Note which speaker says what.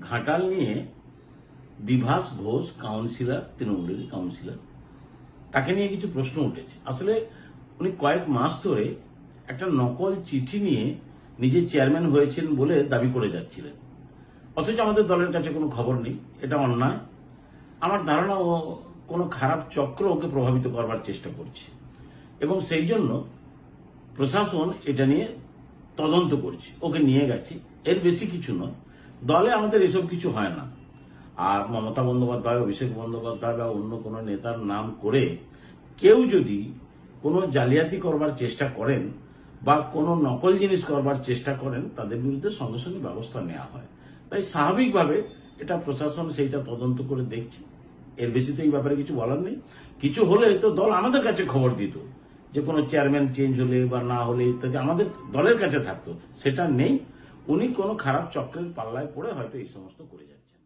Speaker 1: ঘাটাল নিয়ে বিভাস ঘোষ কাউন্সিলর তৃণমূলের কাউন্সিলর তাকে নিয়ে কিছু প্রশ্ন উঠেছে। আসলে উনি কয়েক মাস ধরে একটা নকল চিঠি নিয়ে নিজে চেয়ারম্যান হয়েছেন বলে দাবি করে যাচ্ছিলেন। অথচ আমাদের দলের কাছে কোনো খবর নেই, এটা অন্যায়। আমার ধারণা, ও কোনো খারাপ চক্র ওকে প্রভাবিত করবার চেষ্টা করছে। এবং সেই জন্য প্রশাসন এটা নিয়ে তদন্ত করছে, ওকে নিয়ে গেছে। এর বেশি কিছু নয়। দলে আমাদের এসব কিছু হয় না। আর মমতা বন্দ্যোপাধ্যায়, অভিষেক বন্দ্যোপাধ্যায় বা অন্য কোনো নেতার নাম করে কেউ যদি কোনো জালিয়াতি করবার চেষ্টা করেন বা কোনো নকল জিনিস করবার চেষ্টা করেন, তাদের বিরুদ্ধে সঙ্গে সঙ্গে ব্যবস্থা নেওয়া হয়। তাই স্বাভাবিকভাবে এটা প্রশাসন সেইটা তদন্ত করে দেখছে। এর বেশি তো এই ব্যাপারে কিছু বলার নেই। কিছু হলে তো দল আমাদের কাছে খবর দিত যে কোনো চেয়ারম্যান চেঞ্জ হলে বা না হলে ইত্যাদি আমাদের দলের কাছে থাকতো। সেটা নেই। উনি কোনো খারাপ চক্রের পাল্লায় পড়ে হয়তো এই সমস্ত করে যাচ্ছেন।